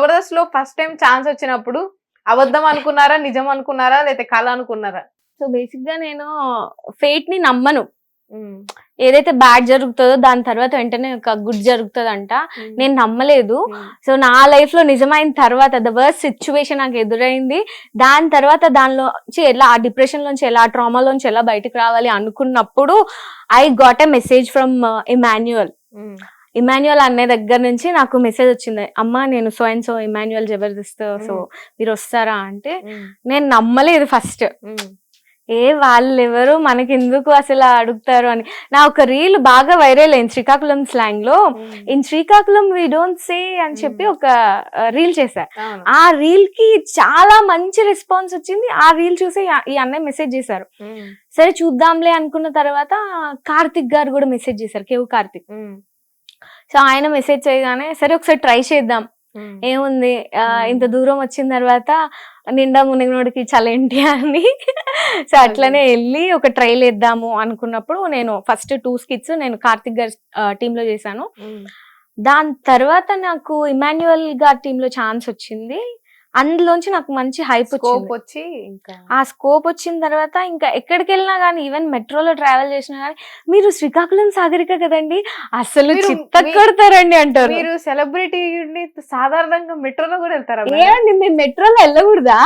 జబర్దస్త్లో first time chance వచ్చినప్పుడు అబద్ధం అనుకున్నారా నిజం అనుకున్నారా లేకపోతే కళ అనుకున్నారా? సో బేసిక్గా నేను ఫేట్ని నమ్మను. ఏదైతే బ్యాడ్ జరుగుతుందో దాని తర్వాత వెంటనే ఒక గుడ్ జరుగుతుందంట. నేను నమ్మలేదు. సో నా లైఫ్లో నిజమైన తర్వాత ద వర్స్ట్ సిచ్యువేషన్ నాకు ఎదురైంది. దాని తర్వాత దానిలోంచి ఎలా ఆ డిప్రెషన్ లోంచి ఎలా ట్రామాలోంచి ఎలా బయటకు రావాలి అనుకున్నప్పుడు I got a message from Emmanuel Emmanuel అనే దగ్గర నుంచి నాకు మెసేజ్ వచ్చింది అమ్మ నేను so and so Emmanuel Jabardasth so మీరు వస్తారా? అంటే నేను నమ్మలేదు ఫస్ట్ ఏ వాళ్ళు ఎవరు మనకి ఎందుకు అసలు అడుగుతారు అని. నా ఒక రీల్ బాగా వైరల్ అయింది Srikakulam స్లాంగ్లో. In Srikakulam we don't say అని చెప్పి ఒక రీల్ చేశా. ఆ రీల్కి చాలా మంచి రెస్పాన్స్ వచ్చింది. ఆ రీల్ చూసి ఈ అన్నయ్య మెసేజ్ చేశారు. సరే చూద్దాంలే అనుకున్న తర్వాత కార్తిక్ గారు కూడా మెసేజ్ చేశారు కేవు కార్తిక్. సో ఆయన మెసేజ్ చేయగానే సరే ఒకసారి ట్రై చేద్దాం. ఏముంది. ఇంత దూరం వచ్చిన తర్వాత నిండా మునిగినోడికి చలేంటి అని. సో అట్లనే వెళ్ళి ఒక ట్రైల్ వేద్దాము అనుకున్నప్పుడు నేను ఫస్ట్ టూ స్కిట్స్ నేను కార్తిక్ గారి టీమ్లో చేశాను. దాని తర్వాత నాకు ఇమాన్యువల్ గారి టీమ్లో ఛాన్స్ వచ్చింది. అందులోంచి నాకు మంచి హైప్ వచ్చి ఇంకా ఆ స్కోప్ వచ్చిన తర్వాత ఇంకా ఎక్కడికి వెళ్ళినా కానీ ఈవెన్ మెట్రోలో ట్రావెల్ చేసినా కానీ మీరు శ్రీకాకుళం సాగరిక కదండి? అసలు చిత్త కొడతారండి అంటారు. మీరు సెలబ్రిటీ సాధారణంగా మెట్రోలో కూడా వెళ్తారా ఏమండి మేము మెట్రోలో వెళ్ళకూడదా?